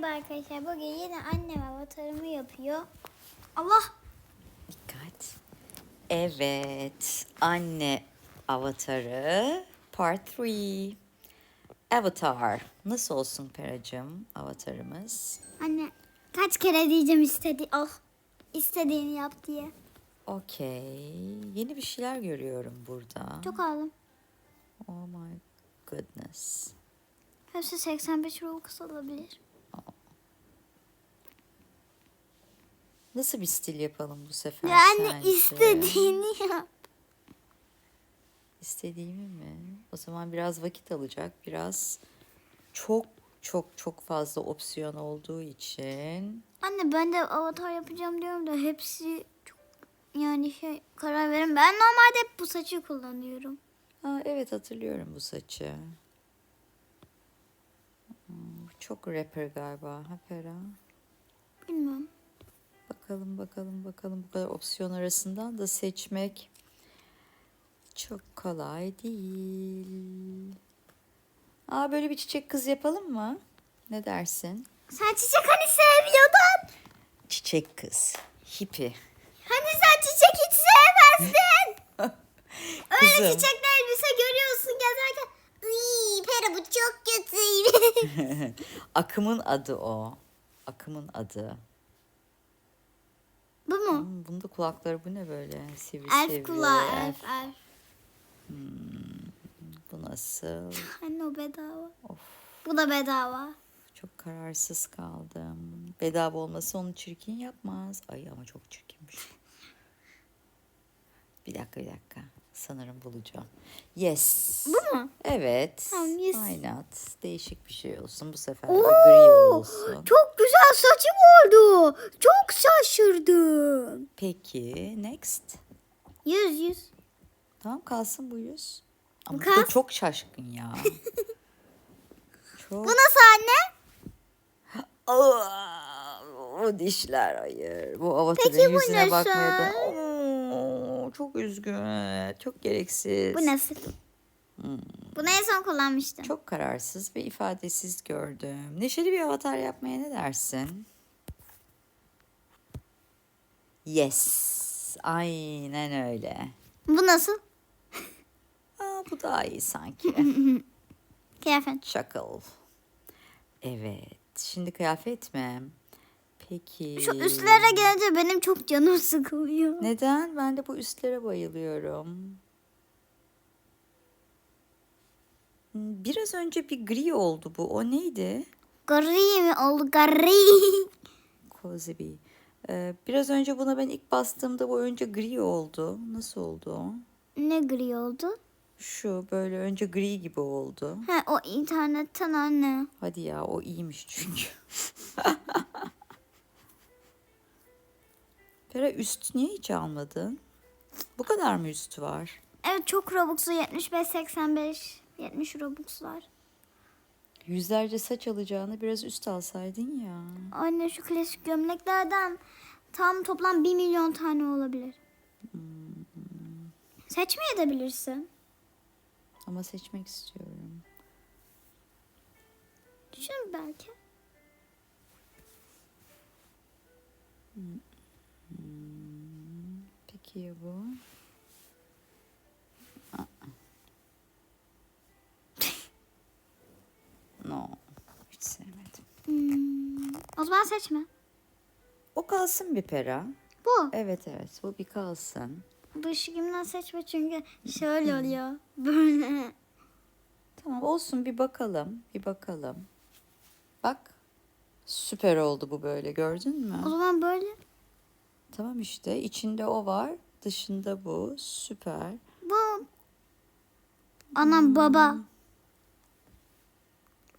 Merhaba arkadaşlar. Bugün yine annem avatarımı yapıyor. Allah! Dikkat. Evet. Anne avatarı part 3. Avatar. Nasıl olsun Peracığım avatarımız? Anne kaç kere diyeceğim istedi. Oh. istediğini yap diye. Okey. Yeni bir şeyler görüyorum burada. Çok aldım. Oh my goodness. Hepsi 85 Robux olabilir. Nasıl bir stil yapalım bu sefer Ya anne sence? istediğini yap. İstediğimi mi? O zaman biraz vakit alacak. Biraz çok çok çok fazla opsiyon olduğu için Anne ben de avatar yapacağım diyorum da hepsi çok yani şey karar verin. Ben normalde hep bu saçı kullanıyorum. Aa, evet hatırlıyorum bu saçı. Hmm, Çok rapper galiba. Ha Pera? Bilmiyorum. Bakalım bakalım bakalım bu kadar opsiyon arasından da seçmek çok kolay değil. Aa böyle bir çiçek kız yapalım mı? Ne dersin? Sen çiçek hani sevmiyordun? Çiçek kız. Hippie. Hani sen çiçek hiç sevmezdin. Öyle Kızım. çiçekli elbise görüyorsun gezerken. Iy, Pera bu çok kötü. Akımın adı o. Akımın adı. Bu mu? Hmm, Bunda kulakları bu ne böyle? Sivri Elf sivri. kulağı elf. elf elf. Bu nasıl? Anne o bedava. Of. Bu da bedava. Çok kararsız kaldım. Bedava olması onu çirkin yapmaz. Ay ama çok çirkinmiş. Bir dakika bir dakika. Sanırım bulacağım. Yes. Bu mu? Evet. Tamam, yes. Why not? Değişik bir şey olsun. Bu sefer gri olsun. Çok saçım oldu. Çok şaşırdım. Peki next. Yüz yüz. Tamam kalsın bu yüz. Ama Bu da kalsın. çok şaşkın ya. çok. Bu nasıl anne? Aa, o dişler hayır. Bu avatarın bu yüzüne bakmaya da Oo, çok üzgün. Çok gereksiz. Bu nasıl? Bunu en son kullanmıştım. Çok kararsız ve ifadesiz gördüm. Neşeli bir avatar yapmaya ne dersin? Yes. Aynen öyle. Bu nasıl? Aa, bu daha iyi sanki. Kıyafet. Çakal. Evet. Şimdi kıyafet mi? Peki. Şu üstlere gelince benim çok canım sıkılıyor. Neden? Ben de bu üstlere bayılıyorum. Hmm, Biraz önce bir gri oldu bu. O neydi? Gri mi oldu? Gri. Kozebi. Ee, biraz önce buna ben ilk bastığımda bu önce gri oldu. Nasıl oldu o? ne gri oldu? Şu böyle önce gri gibi oldu. He o internetten anne. Hadi ya o iyiymiş çünkü. Pera üst niye hiç almadın? Bu kadar mı üstü var? Evet çok Robux'u 75 85 70 Robux var. Yüzlerce saç alacağını biraz üst alsaydın ya. Anne şu klasik gömleklerden tam toplam 1 milyon tane olabilir. Seçmeye de bilirsin. Ama seçmek istiyorum. Düşün belki. Peki ya bu? Aa. no. Hiç sevmedim. Hmm, o zaman seçme. O kalsın bir pera. Bu. Evet evet bu bir kalsın. Bu ışıkımdan seçme çünkü şöyle oluyor. Böyle. Tamam olsun bir bakalım. Bir bakalım. Bak. Süper oldu bu böyle gördün mü? O zaman böyle. Tamam işte içinde o var. Dışında bu. Süper. Bu. Anam baba.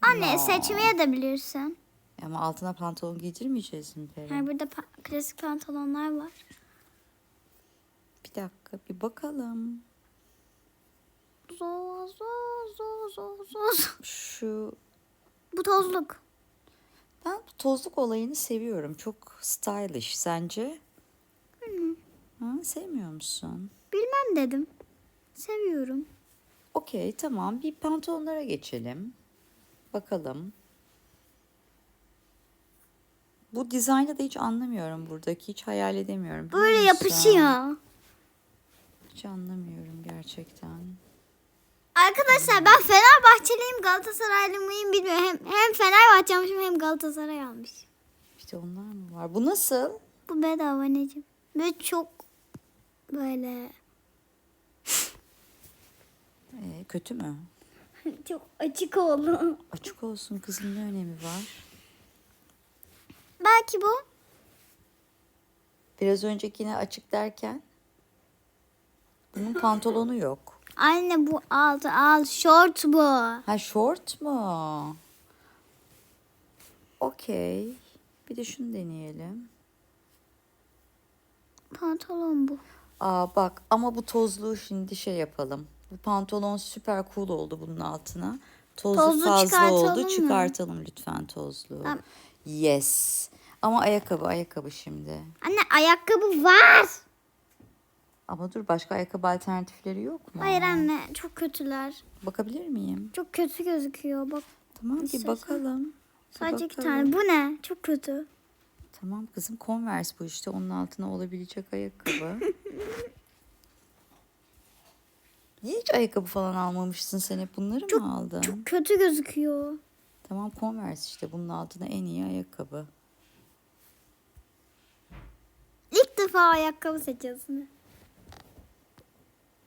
Anne No. seçmeye de bilirsin. Ama altına pantolon giydirmeyeceğiz mi Pera? Ha, burada pa- klasik pantolonlar var. Bir dakika bir bakalım. Zo zo zo zo zo. zo. Şu Bu tozluk. ben bu tozluk olayını seviyorum. Çok stylish sence? Ha, sevmiyor musun? Bilmem dedim. Seviyorum. Okey tamam bir pantolonlara geçelim. Bakalım. Bu dizaynı da hiç anlamıyorum buradaki. Hiç hayal edemiyorum. Böyle musun? yapışıyor. Hiç anlamıyorum gerçekten. Arkadaşlar ben Fenerbahçeliyim Galatasaraylı mıyım bilmiyorum. Hem, hem Fenerbahçe almışım hem Galatasaray almış. İşte onlar mı var? Bu nasıl? Bu bedava anneciğim. Ve çok böyle Ee, kötü mü? çok açık oldu. Açık olsun kızım ne önemi var? Belki bu. Biraz öncekine açık derken bunun pantolonu yok. Anne bu altı al short bu. Ha short mu? Okey. Bir de şunu deneyelim. Pantolon bu. Aa bak ama bu tozluğu şimdi şey yapalım. Bu pantolon süper cool oldu bunun altına. Tozlu Tozlu fazla çıkartalım oldu. mı? Çıkartalım lütfen tozluğu. Tamam. Yes. Ama ayakkabı ayakkabı şimdi. Anne ayakkabı var. Ama dur başka ayakkabı alternatifleri yok mu? Hayır anne çok kötüler. Bakabilir miyim? Çok kötü gözüküyor. Bak Tamam bir İstersen. bakalım. Bir sadece iki bakalım. tane. Bu ne? Çok kötü. Tamam kızım Converse bu işte. Onun altına olabilecek ayakkabı. Niye hiç ayakkabı falan almamışsın sen hep bunları mı aldın? Çok kötü gözüküyor. Tamam Converse işte bunun altına en iyi ayakkabı. İlk defa ayakkabı seçiyorsun.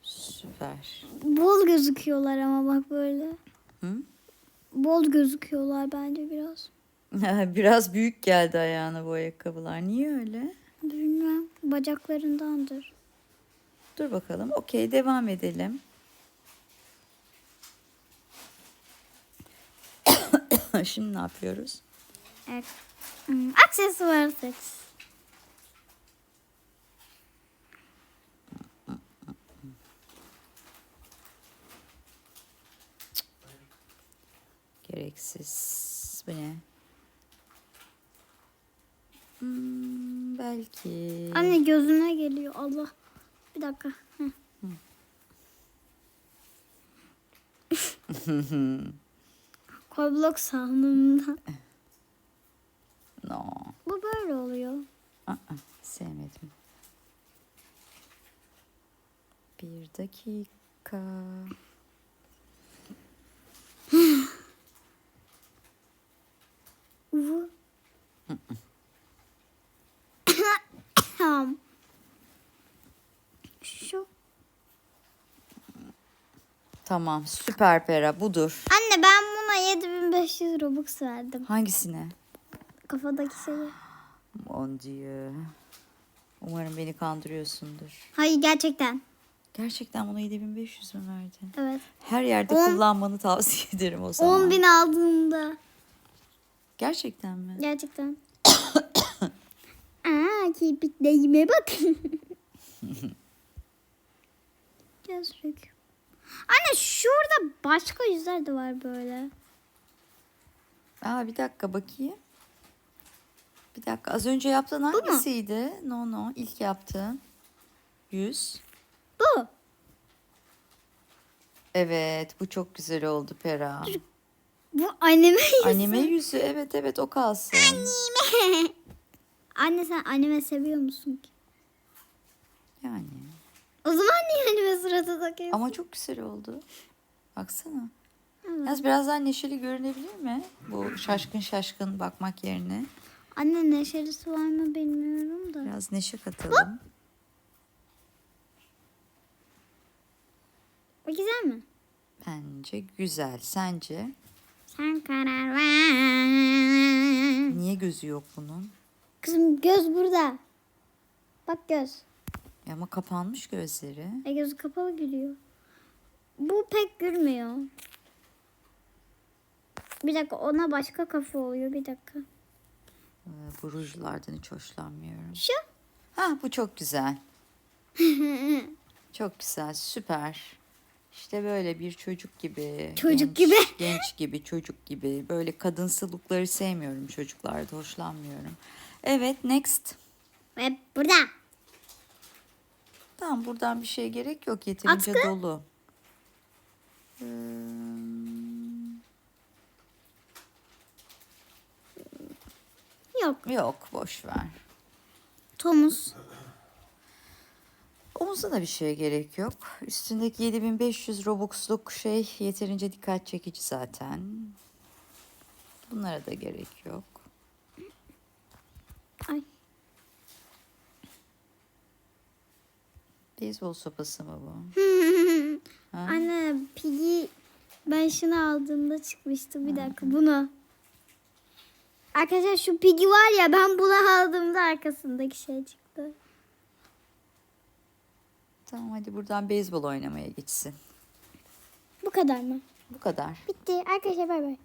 Süper. Bol gözüküyorlar ama bak böyle. Hı? Bol gözüküyorlar bence biraz. Biraz büyük geldi ayağına bu ayakkabılar. Niye öyle? Bilmem. Bacaklarındandır. Dur bakalım. Okey devam edelim. Şimdi ne yapıyoruz? Evet. Hmm, aksesuar seç. Gereksiz. Bu ne? Hmm, belki. Anne gözüne geliyor Allah. Bir dakika. Heh. Roblox salonunda. No. Bu böyle oluyor. Aa, sevmedim. Bir dakika. Bu. Tamam. Şu. Tamam süper pera budur. Anne ben buna 7500 Robux verdim. Hangisine? Kafadaki şeyi. Mon dieu. Umarım beni kandırıyorsundur. Hayır gerçekten. Gerçekten buna 7500 mü verdin? Evet. Her yerde On- kullanmanı tavsiye ederim o zaman. 10 bin aldığımda. Gerçekten mi? Gerçekten. Aa kirpiklerime bak. Gözlük. Anne şurada başka yüzler de var böyle. Aa bir dakika bakayım. Bir dakika az önce yaptığın hangisiydi? No no ilk yaptığın. Yüz. Bu. Evet bu çok güzel oldu Pera. Bu anneme yüzü. Anime yüzü evet evet o kalsın. Anne sen anime seviyor musun ki? Yani. O zaman niye anime suratı takıyorsun? Ama çok güzel oldu. Baksana. Evet. Yalnız biraz daha neşeli görünebilir mi? Bu şaşkın şaşkın bakmak yerine. Anne neşelisi var mı bilmiyorum da. Biraz neşe katalım. O güzel mi? Bence güzel. Sence? Sen karar ver. Niye gözü yok bunun? Kızım göz burada. Bak göz. Ama kapanmış gözleri. E gözü kapalı gülüyor. Bu pek gülmüyor. Bir dakika ona başka kafa oluyor bir dakika. Ee, bu rujlardan hiç hoşlanmıyorum. Şu. Ha bu çok güzel. çok güzel, süper. İşte böyle bir çocuk gibi. Çocuk genç- gibi. Genç gibi, çocuk gibi. Böyle kadınsı lookları sevmiyorum çocuklarda, hoşlanmıyorum. Evet, next. Ve burada. Tamam buradan bir şey gerek yok. Yeterince Atkı? dolu. Ee, yok. Yok boş ver. Thomas. Omuzda da bir şeye gerek yok. Üstündeki 7500 Robux'luk şey yeterince dikkat çekici zaten. Bunlara da gerek yok. Ay. Beyzbol sopası mı bu? Ha? Anne Piggy ben şunu aldığımda çıkmıştı. Bir dakika bunu. Arkadaşlar şu Piggy var ya ben bunu aldığımda arkasındaki şey çıktı. Tamam hadi buradan beyzbol oynamaya geçsin. Bu kadar mı? Bu kadar. Bitti. Arkadaşlar bay bay.